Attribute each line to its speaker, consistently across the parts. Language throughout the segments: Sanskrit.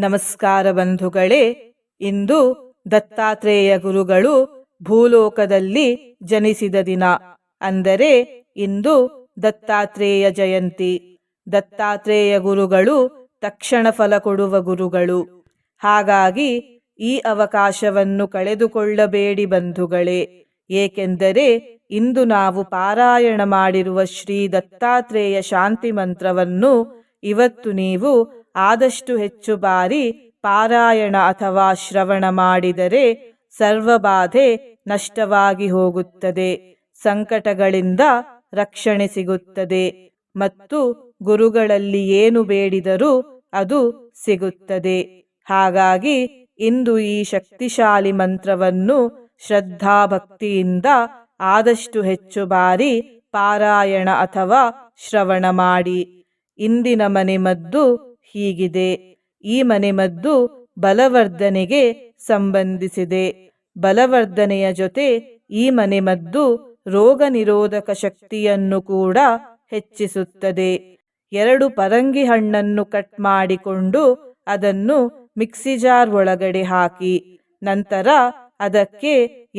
Speaker 1: ನಮಸ್ಕಾರ ಬಂಧುಗಳೇ, ಇಂದು ದತ್ತಾತ್ರೇಯ ಗುರುಗಳು ಭೂಲೋಕದಲ್ಲಿ ಜನಿಸಿದ ದಿನ, ಅಂದರೆ ಇಂದು ದತ್ತಾತ್ರೇಯ ಜಯಂತಿ. ದತ್ತಾತ್ರೇಯ ಗುರುಗಳು ತಕ್ಷಣ ಫಲ ಕೊಡುವ ಗುರುಗಳು. ಹಾಗಾಗಿ ಈ ಅವಕಾಶವನ್ನು ಕಳೆದುಕೊಳ್ಳಬೇಡಿ ಬಂಧುಗಳೇ, ಏಕೆಂದರೆ ಇಂದು ನಾವು ಪಾರಾಯಣ ಮಾಡಿರುವ ಶ್ರೀ ದತ್ತಾತ್ರೇಯ ಶಾಂತಿ ಮಂತ್ರವನ್ನು ಇವತ್ತು ನೀವು ಆದಷ್ಟು ಹೆಚ್ಚು ಬಾರಿ ಪಾರಾಯಣ ಅಥವಾ ಶ್ರವಣ ಮಾಡಿದರೆ ಸರ್ವಬಾಧೆ ನಷ್ಟವಾಗಿ ಹೋಗುತ್ತದೆ. ಸಂಕಟಗಳಿಂದ ರಕ್ಷಣೆ ಸಿಗುತ್ತದೆ. ಮತ್ತು ಗುರುಗಳಲ್ಲಿ ಏನು ಬೇಡಿದರೂ ಅದು ಸಿಗುತ್ತದೆ. ಹಾಗಾಗಿ ಇಂದು ಈ ಶಕ್ತಿಶಾಲಿ ಮಂತ್ರವನ್ನು ಶ್ರದ್ಧಾಭಕ್ತಿಯಿಂದ ಆದಷ್ಟು ಹೆಚ್ಚು ಬಾರಿ ಪಾರಾಯಣ ಅಥವಾ ಶ್ರವಣ ಮಾಡಿ. ಇಂದಿನ ಮನೆಮದ್ದು ಹೀಗಿದೆ. ಈ ಮನೆಮದ್ದು ಬಲವರ್ಧನೆಗೆ ಸಂಬಂಧಿಸಿದೆ. ಬಲವರ್ಧನೆಯ ಜೊತೆ ಈ ಮನೆಮದ್ದು ರೋಗ ನಿರೋಧಕ ಶಕ್ತಿಯನ್ನು ಕೂಡ ಹೆಚ್ಚಿಸುತ್ತದೆ. ಎರಡು ಪರಂಗಿ ಹಣ್ಣನ್ನು ಕಟ್ ಮಾಡಿಕೊಂಡು ಅದನ್ನು ಮಿಕ್ಸಿ ಜಾರ್ ಒಳಗಡೆ ಹಾಕಿ, ನಂತರ ಅದಕ್ಕೆ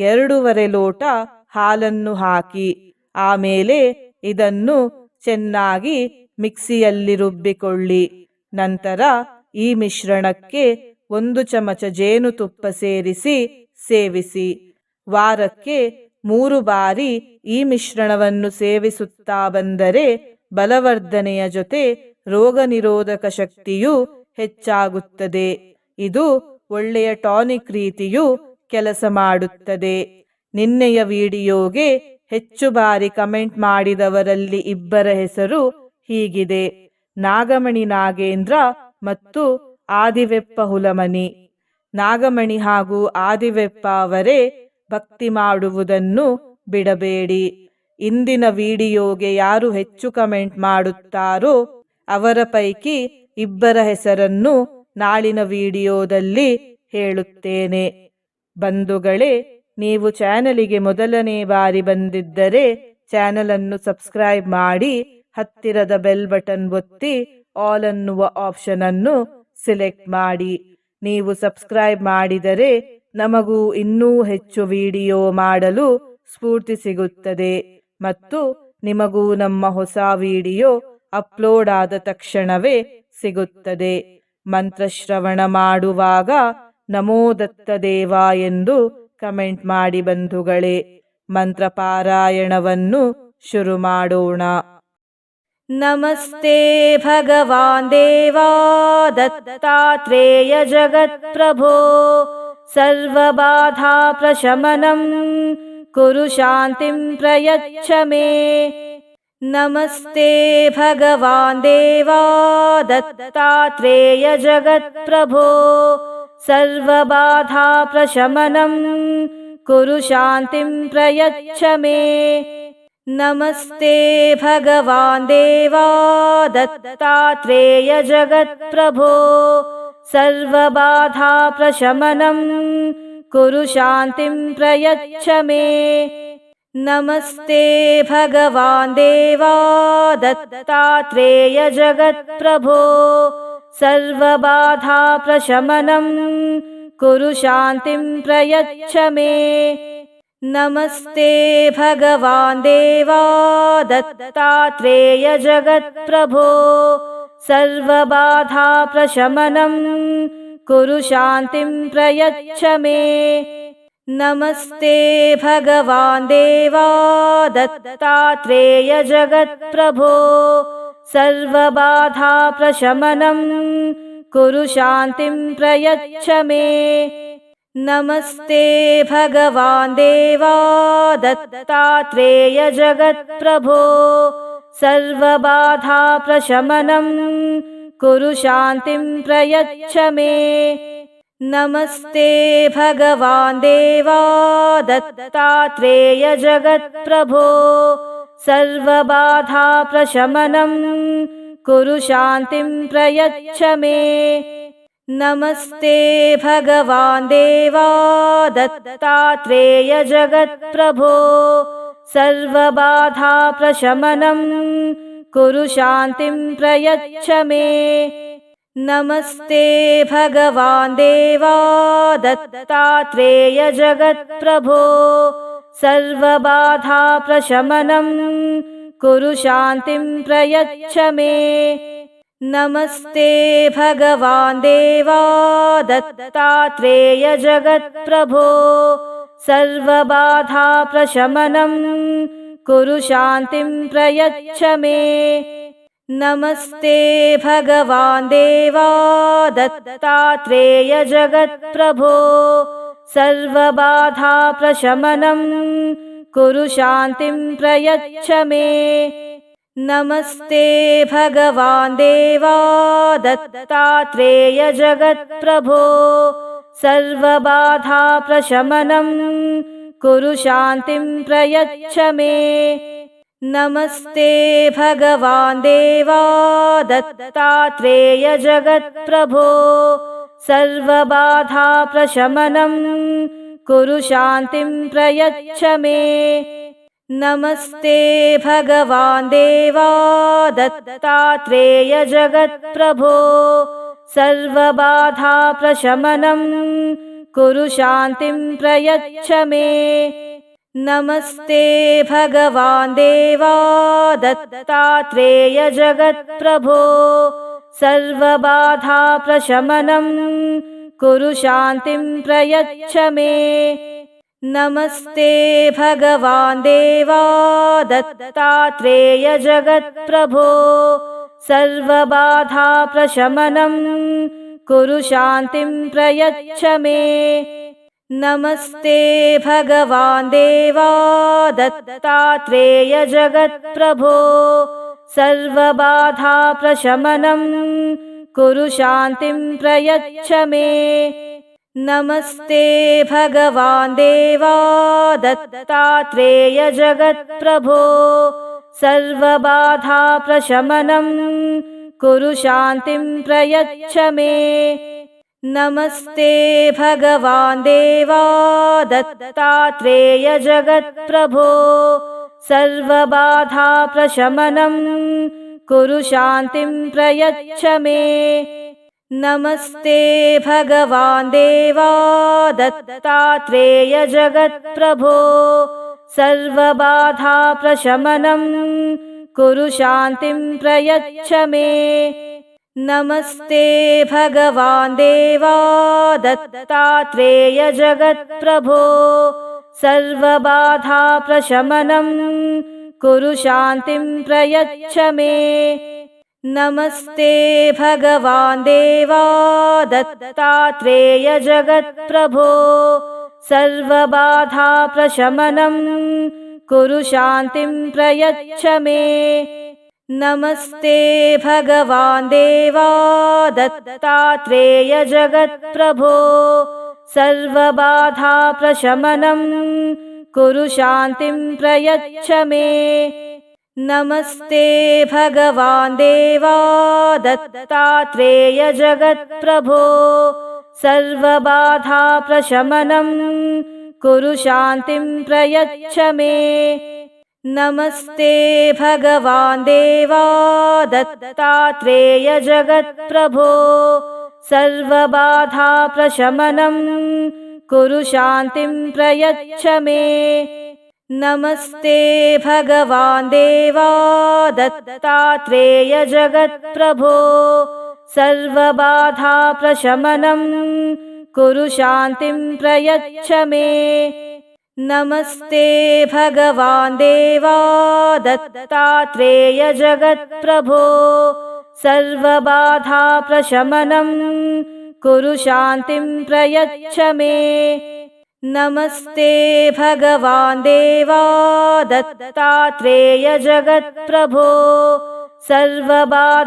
Speaker 1: ಎರಡೂವರೆ ಲೋಟ ಹಾಲನ್ನು ಹಾಕಿ, ಆಮೇಲೆ ಇದನ್ನು ಚೆನ್ನಾಗಿ ಮಿಕ್ಸಿಯಲ್ಲಿ ರುಬ್ಬಿಕೊಳ್ಳಿ. ನಂತರ ಈ ಮಿಶ್ರಣಕ್ಕೆ ಒಂದು ಚಮಚ ಜೇನುತುಪ್ಪ ಸೇರಿಸಿ ಸೇವಿಸಿ. ವಾರಕ್ಕೆ ಮೂರು ಬಾರಿ ಈ ಮಿಶ್ರಣವನ್ನು ಸೇವಿಸುತ್ತಾ ಬಂದರೆ ಬಲವರ್ಧನೆಯ ಜೊತೆ ರೋಗ ನಿರೋಧಕ ಶಕ್ತಿಯು ಹೆಚ್ಚಾಗುತ್ತದೆ. ಇದು ಒಳ್ಳೆಯ ಟಾನಿಕ್ ರೀತಿಯು ಕೆಲಸ ಮಾಡುತ್ತದೆ. ನಿನ್ನೆಯ ವಿಡಿಯೋಗೆ ಹೆಚ್ಚು ಬಾರಿ ಕಮೆಂಟ್ ಮಾಡಿದವರಲ್ಲಿ ಇಬ್ಬರ ಹೆಸರು ಹೀಗಿದೆ. ನಾಗಮಣಿ ನಾಗೇಂದ್ರ ಮತ್ತು ಆದಿವೆಪ್ಪ ಹುಲಮನಿ. ನಾಗಮಣಿ ಹಾಗೂ ಆದಿವೆಪ್ಪ ಅವರೇ ಭಕ್ತಿ ಮಾಡುವುದನ್ನು ಬಿಡಬೇಡಿ. ಇಂದಿನ ವಿಡಿಯೋಗೆ ಯಾರು ಹೆಚ್ಚು ಕಮೆಂಟ್ ಮಾಡುತ್ತಾರೋ ಅವರ ಪೈಕಿ ಇಬ್ಬರ ಹೆಸರನ್ನು ನಾಳಿನ ವಿಡಿಯೋದಲ್ಲಿ ಹೇಳುತ್ತೇನೆ. ಬಂಧುಗಳೇ, ನೀವು ಚಾನಲಿಗೆ ಮೊದಲನೇ ಬಾರಿ ಬಂದಿದ್ದರೆ ಚಾನಲನ್ನು ಸಬ್ಸ್ಕ್ರೈಬ್ ಮಾಡಿ ಹತ್ತಿರದ ಬೆಲ್ ಬಟನ್ ಒತ್ತಿ ಆಲ್ ಅನ್ನುವ ಆಪ್ಷನ್ ಅನ್ನು ಸೆಲೆಕ್ಟ್ ಮಾಡಿ. ನೀವು ಸಬ್ಸ್ಕ್ರೈಬ್ ಮಾಡಿದರೆ ನಮಗೂ ಇನ್ನೂ ಹೆಚ್ಚು ವಿಡಿಯೋ ಮಾಡಲು ಸ್ಫೂರ್ತಿ ಸಿಗುತ್ತದೆ ಮತ್ತು ನಿಮಗೂ ನಮ್ಮ ಹೊಸ ವಿಡಿಯೋ ಅಪ್ಲೋಡ್ ಆದ ತಕ್ಷಣವೇ ಸಿಗುತ್ತದೆ. ಮಂತ್ರಶ್ರವಣ ಮಾಡುವಾಗ ನಮೋ ದತ್ತ ದೇವ ಎಂದು ಕಮೆಂಟ್ ಮಾಡಿ ಬಂಧುಗಳೇ, ಮಂತ್ರ ಪಾರಾಯಣವನ್ನು ಶುರು ಮಾಡೋಣ. नमस्ते भगवान् देवा दत्तात्रेय जगत्प्रभो। सर्वबाधाप्रशमनं कुरु शान्तिं प्रयच्छ मे। नमस्ते भगवान् देवा दत्तात्रेय जगत्प्रभो। सर्वबाधाप्रशमनं कुरु शान्तिं प्रयच्छ मे नमस्ते भगवान् देवा दत्तात्रेय जगत्प्रभो सर्वबाधाप्रशमनं कुरु शान्तिं प्रयच्छ मे। नमस्ते भगवान् देवा दत्तात्रेय जगत्प्रभो सर्वबाधाप्रशमनं कुरु शान्तिं प्रयच्छ मे नमस्ते भगवान् देवा दत्तात्रेय जगत्प्रभो। सर्वबाधाप्रशमनं कुरु शान्तिं प्रयच्छ मे। नमस्ते भगवान् देवा दत्तात्रेय जगत्प्रभो। सर्वबाधाप्रशमनं कुरु शान्तिं प्रयच्छ मे नमस्ते भगवान् देवा दत्तात्रेय जगत्प्रभो सर्वबाधाप्रशमनं कुरु शान्तिं प्रयच्छ मे। नमस्ते भगवान् देवा दत्तात्रेय जगत्प्रभो सर्वबाधाप्रशमनं कुरु शान्तिं प्रयच्छ मे नमस्ते भगवान् देवा जगत्प्रभो सर्वबाधाप्रशमनं कुरु शान्तिं प्रयच्छ मे। नमस्ते भगवान् देवा जगत्प्रभो सर्वबाधाप्रशमनं कुरु शान्तिं प्रयच्छ मे नमस्ते भगवान् देवा दत्तात्रेय जगत्प्रभो। सर्वबाधाप्रशमनं कुरु शान्तिं प्रयच्छ मे। नमस्ते भगवान् देवा दत्तात्रेय जगत्प्रभो। सर्वबाधाप्रशमनं कुरु शान्तिं प्रयच्छ मे नमस्ते भगवान् देवा दत्तात्रेय जगत्प्रभो सर्वबाधाप्रशमनं कुरु शान्तिं प्रयच्छ मे। नमस्ते भगवान् देवा दत्तात्रेय जगत्प्रभो सर्वबाधाप्रशमनं कुरु शान्तिं प्रयच्छ मे नमस्ते भगवान् देवा दत्तात्रेय जगत्प्रभो। सर्वबाधाप्रशमनं कुरु शान्तिं प्रयच्छ मे। नमस्ते भगवान् देवा दत्तात्रेय जगत्प्रभो। सर्वबाधाप्रशमनं कुरु शान्तिं प्रयच्छ मे नमस्ते भगवान् देवा दत्तात्रेय जगत्प्रभो। सर्वबाधाप्रशमनं कुरु शान्तिं प्रयच्छ मे। नमस्ते भगवान् देवा दत्तात्रेय जगत्प्रभो। सर्वबाधाप्रशमनं कुरु शान्तिं प्रयच्छ मे नमस्ते भगवान् देवा दत्तात्रेय जगत्प्रभो सर्वबाधाप्रशमनं कुरु शान्तिं प्रयच्छ मे। नमस्ते भगवान् देवा दत्तात्रेय जगत्प्रभो सर्वबाधाप्रशमनं कुरु शान्तिं प्रयच्छ मे नमस्ते भगवान् देवा दत्तात्रेय जगत्प्रभो। सर्वबाधाप्रशमनं कुरु शान्तिं प्रयच्छ मे। नमस्ते भगवान् देवा दत्तात्रेय जगत्प्रभो। सर्वबाधाप्रशमनं कुरु शान्तिं प्रयच्छ मे नमस्ते भगवान् देवा दत्तात्रेय जगत्प्रभो। सर्वबाधाप्रशमनं कुरु शान्तिं प्रयच्छ मे। नमस्ते भगवान् देवा दत्तात्रेय जगत्प्रभो। सर्वबाधाप्रशमनं कुरु शान्तिं प्रयच्छ मे नमस्ते भगवान् देवा दत्तात्रेय जगत्प्रभो सर्वबाधाप्रशमनं कुरु शान्तिं प्रयच्छ मे। नमस्ते भगवान् देवा दत्तात्रेय जगत्प्रभो सर्वबाधाप्रशमनं कुरु शान्तिं प्रयच्छ मे नमस्ते भगवान् देवा दत्तात्रेय जगत्प्रभो। सर्वबाधाप्रशमनं कुरु शान्तिं प्रयच्छ मे। नमस्ते भगवान् देवा दत्तात्रेय जगत्प्रभो। सर्वबाधाप्रशमनं कुरु शान्तिं प्रयच्छ मे नमस्ते भगवान् देवा दत्तात्रेय जगत्प्रभो। सर्वबाधाप्रशमनं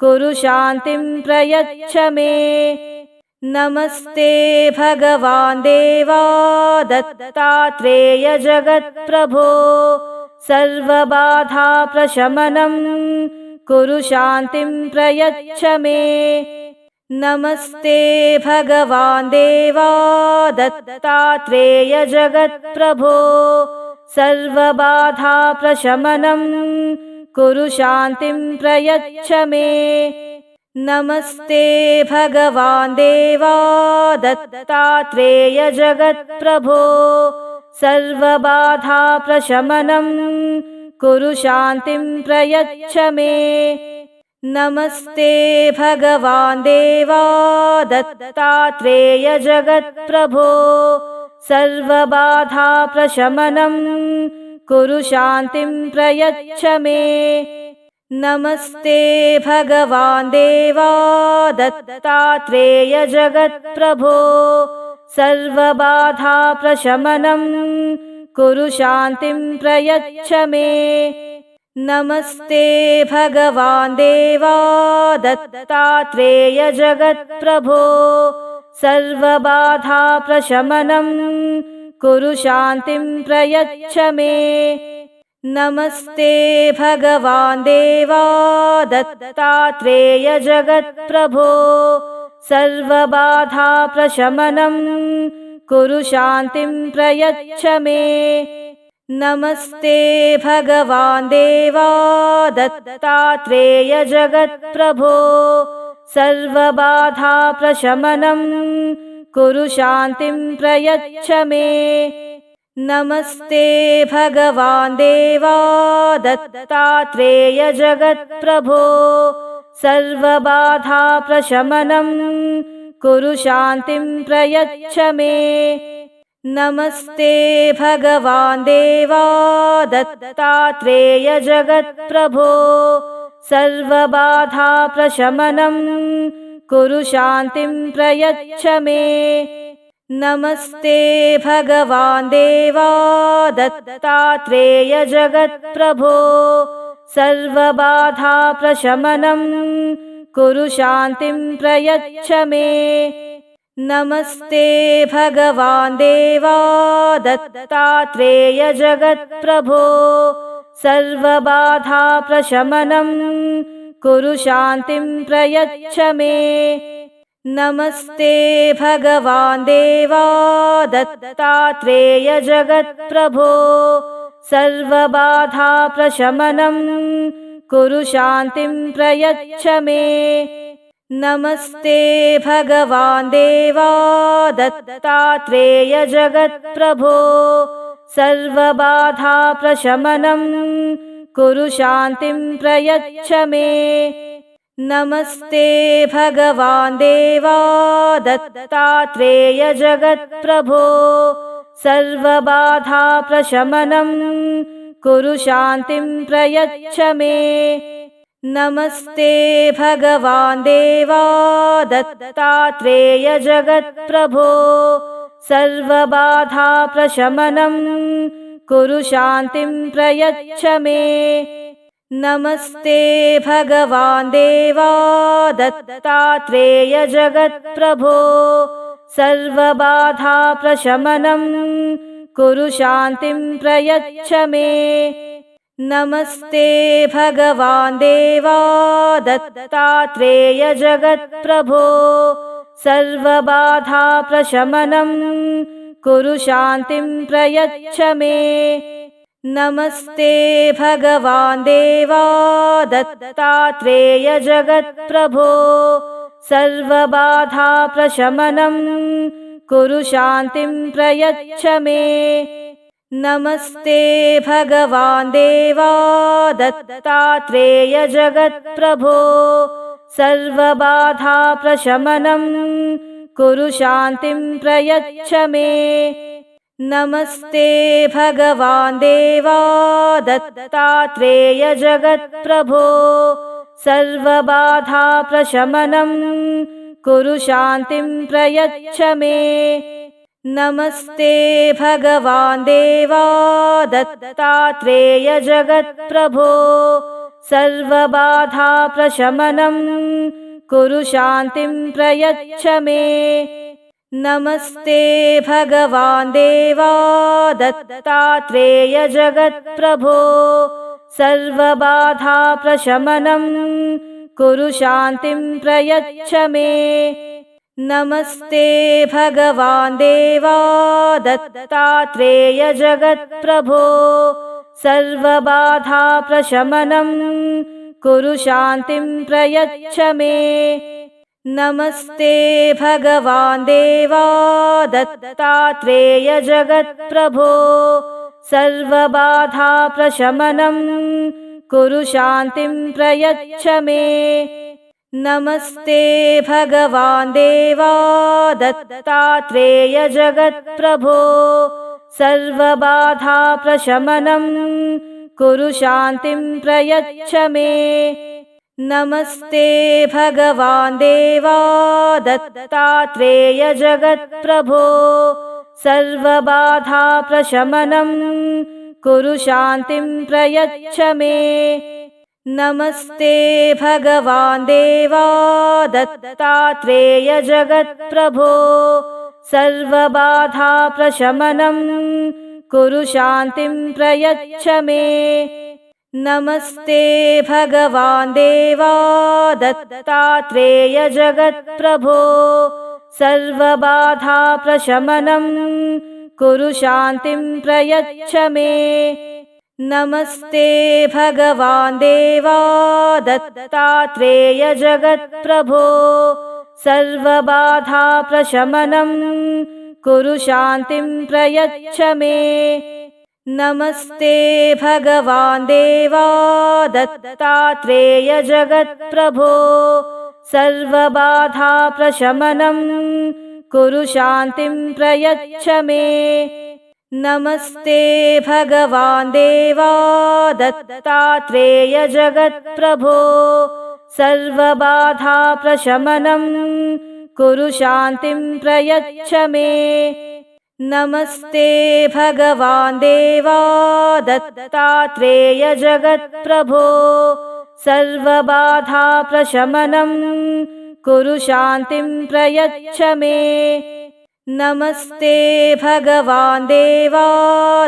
Speaker 1: कुरु शान्तिं प्रयच्छ मे। नमस्ते भगवान् देवा दत्तात्रेय जगत्प्रभो। सर्वबाधाप्रशमनं कुरु शान्तिं प्रयच्छ मे नमस्ते भगवान् देवा दत्तात्रेय जगत्प्रभो सर्वबाधाप्रशमनं कुरु शान्तिं प्रयच्छ मे। नमस्ते भगवान् देवा दत्तात्रेय जगत्प्रभो सर्वबाधाप्रशमनं कुरु शान्तिं प्रयच्छ मे नमस्ते भगवान् देवा दत्तात्रेय जगत्प्रभो। सर्वबाधाप्रशमनं कुरु शान्तिं प्रयच्छ मे। नमस्ते भगवान् देवा दत्तात्रेय जगत्प्रभो। सर्वबाधाप्रशमनं कुरु शान्तिं प्रयच्छ मे नमस्ते भगवान् देवा दत्तात्रेय जगत्प्रभो। सर्वबाधाप्रशमनं कुरु शान्तिं प्रयच्छ मे। नमस्ते भगवान् देवा दत्तात्रेय जगत्प्रभो। सर्वबाधाप्रशमनं कुरु शान्तिं प्रयच्छ मे नमस्ते भगवान् देवा दत्तात्रेय जगत्प्रभो सर्वबाधाप्रशमनं कुरु शान्तिं प्रयच्छ मे। नमस्ते भगवान् देवा दत्तात्रेय जगत्प्रभो सर्वबाधाप्रशमनं कुरु शान्तिं प्रयच्छ मे नमस्ते भगवान् देवा दत्तात्रेय जगत्प्रभो। सर्वबाधाप्रशमनं कुरु शान्तिं प्रयच्छ मे। नमस्ते भगवान् देवा दत्तात्रेय जगत्प्रभो। सर्वबाधाप्रशमनं कुरु शान्तिं प्रयच्छ मे नमस्ते भगवान् देवा दत्तात्रेय जगत्प्रभो सर्वबाधाप्रशमनं कुरु शान्तिं प्रयच्छ मे। नमस्ते भगवान् देवा दत्तात्रेय जगत्प्रभो सर्वबाधाप्रशमनं कुरु शान्तिं प्रयच्छ मे नमस्ते भगवान् देवा दत्तात्रेय जगत्प्रभो सर्वबाधाप्रशमनं कुरु शान्तिं प्रयच्छ मे। नमस्ते भगवान् देवा दत्तात्रेय जगत्प्रभो सर्वबाधाप्रशमनं कुरु शान्तिं प्रयच्छ मे नमस्ते भगवान् देवा दत्तात्रेय जगत्प्रभो। सर्वबाधाप्रशमनं कुरु शान्तिं प्रयच्छ मे। नमस्ते भगवान् देवा दत्तात्रेय जगत्प्रभो। सर्वबाधाप्रशमनं कुरु शान्तिं प्रयच्छ मे नमस्ते भगवान् देवा दत्तात्रेय जगत्प्रभो सर्वबाधाप्रशमनं कुरु शान्तिं प्रयच्छ मे। नमस्ते भगवान् देवा दत्तात्रेय जगत्प्रभो सर्वबाधाप्रशमनं कुरु शान्तिं प्रयच्छ मे नमस्ते भगवान् देवा दत्तात्रेय जगत्प्रभो। सर्वबाधाप्रशमनं कुरु शान्तिं प्रयच्छ मे। नमस्ते भगवान् देवा दत्तात्रेय जगत्प्रभो। सर्वबाधाप्रशमनं कुरु शान्तिं प्रयच्छ मे नमस्ते भगवान् देवा दत्तात्रेय जगत्प्रभो। सर्वबाधाप्रशमनं कुरु शान्तिं प्रयच्छ मे। नमस्ते भगवान् देवा दत्तात्रेय जगत्प्रभो। सर्वबाधाप्रशमनं कुरु शान्तिं प्रयच्छ मे नमस्ते भगवान् देवा दत्तात्रेय जगत्प्रभो सर्वबाधाप्रशमनं कुरु शान्तिं प्रयच्छ मे। नमस्ते भगवान् देवा दत्तात्रेय जगत्प्रभो सर्वबाधाप्रशमनं कुरु शान्तिं प्रयच्छ मे नमस्ते भगवान् देवा दत्तात्रेय जगत्प्रभो। सर्वबाधाप्रशमनं कुरु शान्तिं प्रयच्छ मे। नमस्ते भगवान् देवा दत्तात्रेय जगत्प्रभो। सर्वबाधाप्रशमनं कुरु शान्तिं प्रयच्छ मे नमस्ते भगवान् देवा दत्तात्रेय जगत्प्रभो। सर्वबाधाप्रशमनं कुरु शान्तिं प्रयच्छ मे। नमस्ते भगवान् देवा दत्तात्रेय जगत्प्रभो। सर्वबाधाप्रशमनं कुरु शान्तिं प्रयच्छ मे नमस्ते भगवान् देवा दत्तात्रेय जगत्प्रभो सर्वबाधाप्रशमनं कुरु शान्तिं प्रयच्छ मे। नमस्ते भगवान् देवा दत्तात्रेय जगत्प्रभो सर्वबाधाप्रशमनं कुरु शान्तिं प्रयच्छ मे नमस्ते भगवान् देवा दत्तात्रेय जगत्प्रभो। सर्वबाधाप्रशमनं कुरु शान्तिं प्रयच्छ मे। नमस्ते भगवान् देवा दत्तात्रेय जगत्प्रभो। सर्वबाधाप्रशमनं कुरु शान्तिं प्रयच्छ मे नमस्ते भगवान् देवा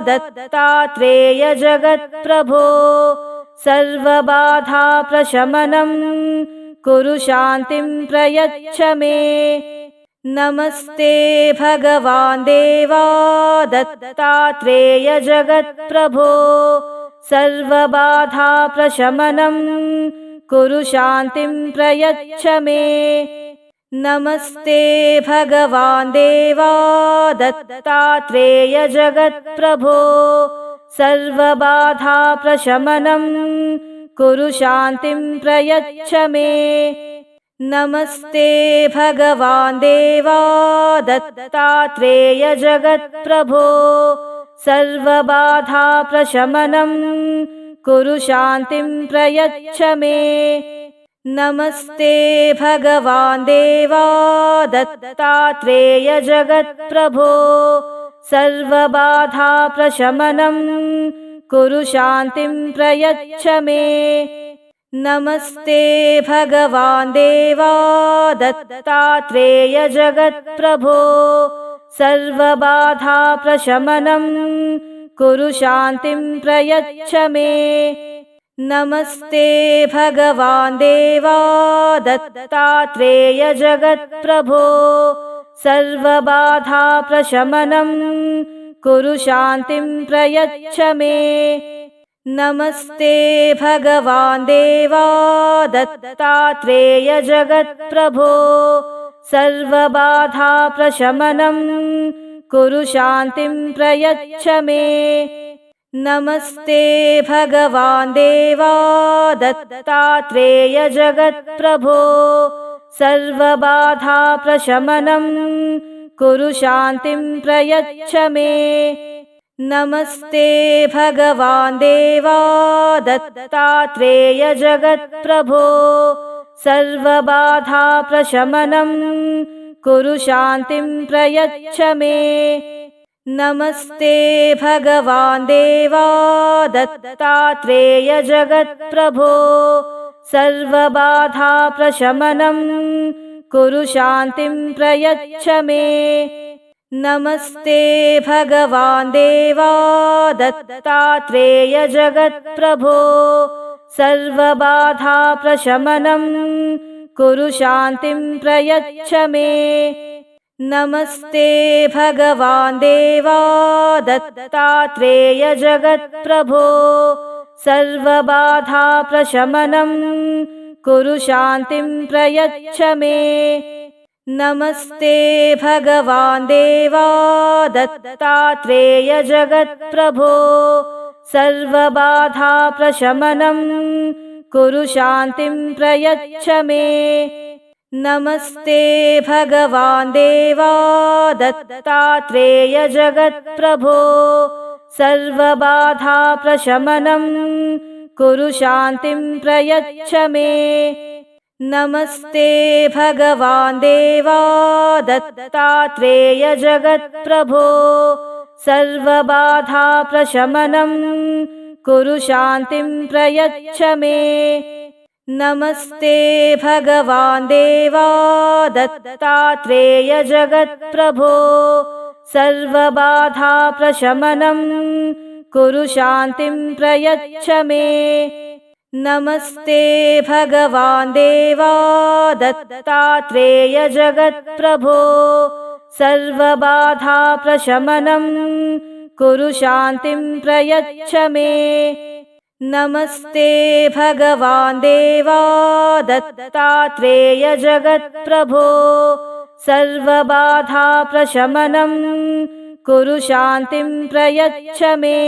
Speaker 1: दत्तात्रेय जगत्प्रभो सर्वबाधाप्रशमनं कुरु शान्तिं प्रयच्छ मे। नमस्ते भगवान् देवा दत्तात्रेय जगत्प्रभो सर्वबाधाप्रशमनं कुरु शान्तिं प्रयच्छ मे नमस्ते भगवान् देवा दत्तात्रेय जगत्प्रभो सर्वबाधाप्रशमनं कुरु शान्तिं प्रयच्छ मे। नमस्ते भगवान् देवा दत्तात्रेय जगत्प्रभो सर्वबाधाप्रशमनं कुरु शान्तिं प्रयच्छ मे नमस्ते भगवान् देवा दत्तात्रेय जगत्प्रभो। सर्वबाधाप्रशमनं कुरु शान्तिं प्रयच्छ मे। नमस्ते भगवान् देवा दत्तात्रेय जगत्प्रभो। सर्वबाधाप्रशमनं कुरु शान्तिं प्रयच्छ मे नमस्ते भगवान् देवा दत्तात्रेय जगत्प्रभो। सर्वबाधाप्रशमनं कुरु शान्तिं प्रयच्छ मे। नमस्ते भगवान् देवा दत्तात्रेय जगत्प्रभो। सर्वबाधाप्रशमनं कुरु शान्तिं प्रयच्छ मे नमस्ते भगवान् देवा दत्तात्रेय जगत्प्रभो। सर्वबाधाप्रशमनं कुरु शान्तिं प्रयच्छ मे। नमस्ते भगवान् देवा दत्तात्रेय जगत्प्रभो। सर्वबाधाप्रशमनं कुरु शान्तिं प्रयच्छ मे नमस्ते भगवान् देवा दत्तात्रेय जगत्प्रभो। सर्वबाधाप्रशमनं कुरु शान्तिं प्रयच्छ मे। नमस्ते भगवान् देवा दत्तात्रेय जगत्प्रभो। सर्वबाधाप्रशमनं कुरु शान्तिं प्रयच्छ मे नमस्ते भगवान् देवा दत्तात्रेय जगत्प्रभो सर्वबाधाप्रशमनं कुरु शान्तिं प्रयच्छ मे। नमस्ते भगवान् देवा दत्तात्रेय जगत्प्रभो सर्वबाधाप्रशमनं कुरु शान्तिं प्रयच्छ मे नमस्ते भगवान् देवा दत्तात्रेय जगत्प्रभो सर्वबाधाप्रशमनं कुरु शान्तिं प्रयच्छ मे। नमस्ते भगवान् देवा दत्तात्रेय जगत्प्रभो सर्वबाधाप्रशमनं कुरु शान्तिं प्रयच्छ मे नमस्ते भगवान् देवा दत्तात्रेय जगत्प्रभो। सर्वबाधाप्रशमनं कुरु शान्तिं प्रयच्छ मे। नमस्ते भगवान् देवा दत्तात्रेय जगत्प्रभो। सर्वबाधाप्रशमनं कुरु शान्तिं प्रयच्छ मे नमस्ते भगवान् देवा दत्तात्रेय जगत्प्रभो सर्वबाधाप्रशमनं कुरु शान्तिं प्रयच्छ मे।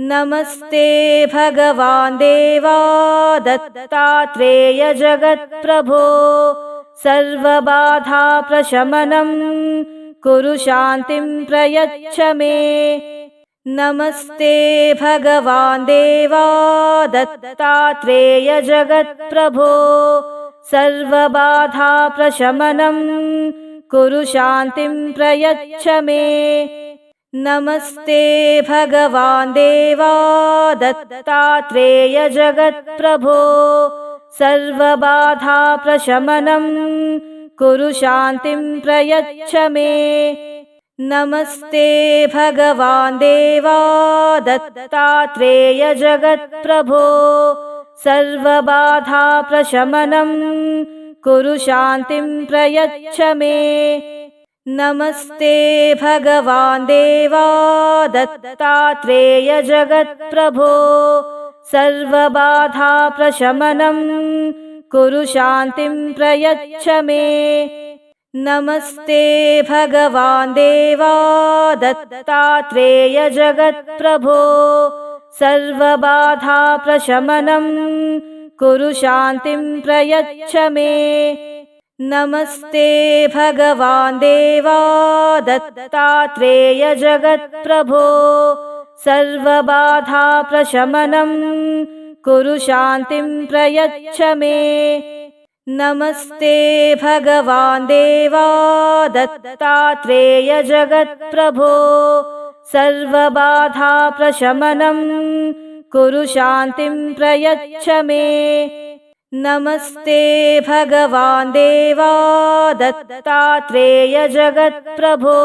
Speaker 1: नमस्ते भगवान् देवा दत्तात्रेय जगत्प्रभो सर्वबाधाप्रशमनं कुरु शान्तिं प्रयच्छ मे नमस्ते भगवान् देवा दत्तात्रेय जगत्प्रभो। सर्वबाधाप्रशमनं कुरु शान्तिं प्रयच्छ मे। नमस्ते भगवान् देवा दत्तात्रेय जगत्प्रभो। सर्वबाधाप्रशमनं कुरु शान्तिं प्रयच्छ मे नमस्ते भगवान् देवा दत्तात्रेय जगत्प्रभो। सर्वबाधाप्रशमनं कुरु शान्तिं प्रयच्छ मे। नमस्ते भगवान् देवा दत्तात्रेय जगत्प्रभो। सर्वबाधाप्रशमनं कुरु शान्तिं प्रयच्छ मे नमस्ते भगवान् देवा दत्तात्रेय जगत्प्रभो। सर्वबाधाप्रशमनं कुरु शान्तिं प्रयच्छ मे। नमस्ते भगवान् देवा दत्तात्रेय जगत्प्रभो। सर्वबाधाप्रशमनं कुरु शान्तिं प्रयच्छ मे नमस्ते भगवान् देवा दत्तात्रेय जगत्प्रभो। सर्वबाधाप्रशमनं कुरु शान्तिं प्रयच्छ मे। नमस्ते भगवान् देवा दत्तात्रेय जगत्प्रभो।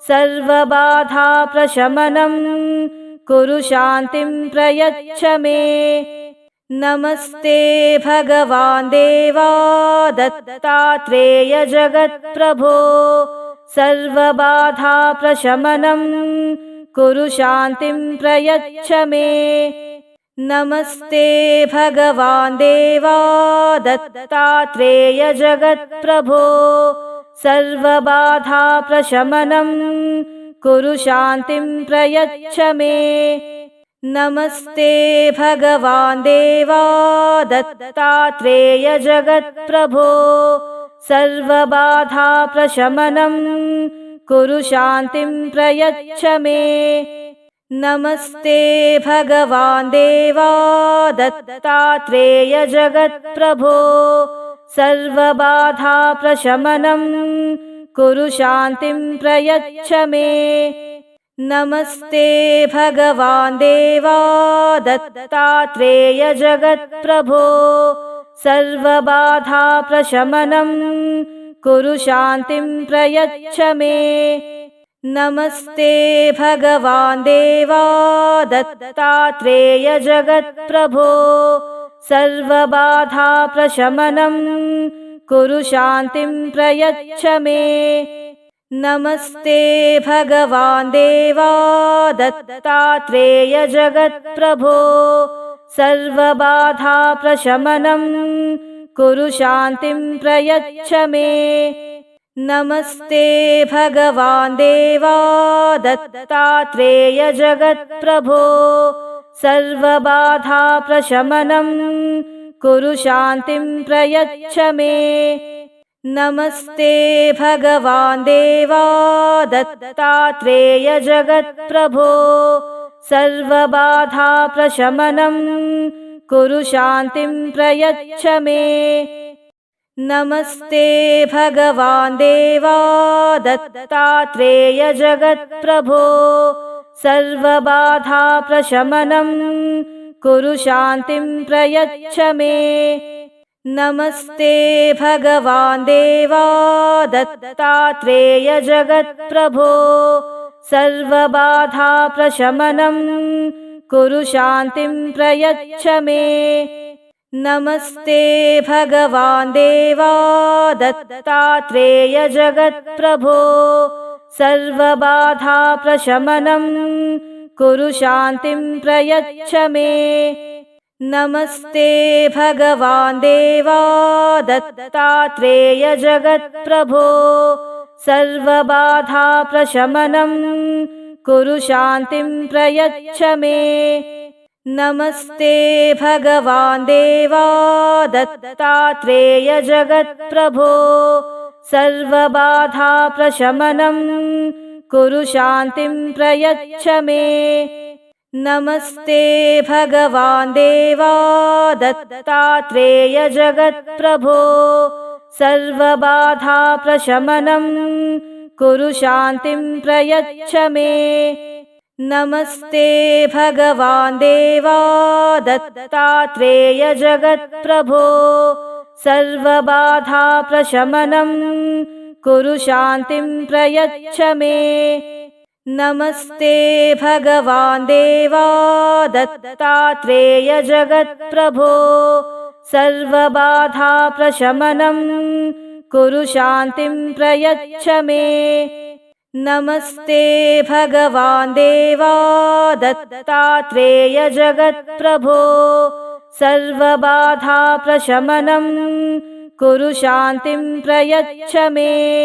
Speaker 1: सर्वबाधाप्रशमनं कुरु शान्तिं प्रयच्छ मे नमस्ते भगवान् देवा दत्तात्रेय जगत्प्रभो। सर्वबाधाप्रशमनं कुरु शान्तिं प्रयच्छ मे। नमस्ते भगवान् देवा दत्तात्रेय जगत्प्रभो। सर्वबाधाप्रशमनं कुरु शान्तिं प्रयच्छ मे नमस्ते भगवान् देवा दत्तात्रेय जगत्प्रभो सर्वबाधाप्रशमनं कुरु शान्तिं प्रयच्छ मे। नमस्ते भगवान् देवा दत्तात्रेय जगत्प्रभो सर्वबाधाप्रशमनं कुरु शान्तिं प्रयच्छ मे नमस्ते भगवान् देवा दत्तात्रेय जगत्प्रभो। सर्वबाधाप्रशमनं कुरु शान्तिं प्रयच्छ मे। नमस्ते भगवान् देवा दत्तात्रेय जगत्प्रभो। सर्वबाधाप्रशमनं कुरु शान्तिं प्रयच्छ मे नमस्ते भगवान् देवा दत्तात्रेय जगत्प्रभो सर्वबाधाप्रशमनं कुरु शान्तिं प्रयच्छ मे। नमस्ते भगवान् देवा दत्तात्रेय जगत्प्रभो सर्वबाधाप्रशमनं कुरु शान्तिं प्रयच्छ मे नमस्ते भगवान् देवा दत्तात्रेय जगत्प्रभो सर्वबाधाप्रशमनं कुरु शान्तिं प्रयच्छ मे। नमस्ते भगवान् देवा दत्तात्रेय जगत्प्रभो सर्वबाधाप्रशमनं कुरु शान्तिं प्रयच्छ मे नमस्ते भगवान् देवा दत्तात्रेय जगत्प्रभो। सर्वबाधाप्रशमनं कुरु शान्तिं प्रयच्छ मे। नमस्ते भगवान् देवा दत्तात्रेय जगत्प्रभो। सर्वबाधाप्रशमनं कुरु शान्तिं प्रयच्छ मे नमस्ते भगवान् देवा दत्तात्रेय जगत्प्रभो सर्वबाधाप्रशमनं कुरु शान्तिं प्रयच्छ मे। नमस्ते भगवान् देवा दत्तात्रेय जगत्प्रभो सर्वबाधाप्रशमनं कुरु शान्तिं प्रयच्छ मे नमस्ते भगवान् देवा दत्तात्रेय जगत्प्रभो सर्वबाधाप्रशमनं कुरु शान्तिं प्रयच्छ मे। नमस्ते भगवान् देवा दत्तात्रेय जगत्प्रभो सर्वबाधाप्रशमनं कुरु शान्तिं प्रयच्छ मे नमस्ते भगवान् देवा दत्तात्रेय जगत्प्रभो। सर्वबाधाप्रशमनं कुरु शान्तिं प्रयच्छ मे। नमस्ते भगवान् देवा दत्तात्रेय जगत्प्रभो। सर्वबाधाप्रशमनं कुरु शान्तिं प्रयच्छ मे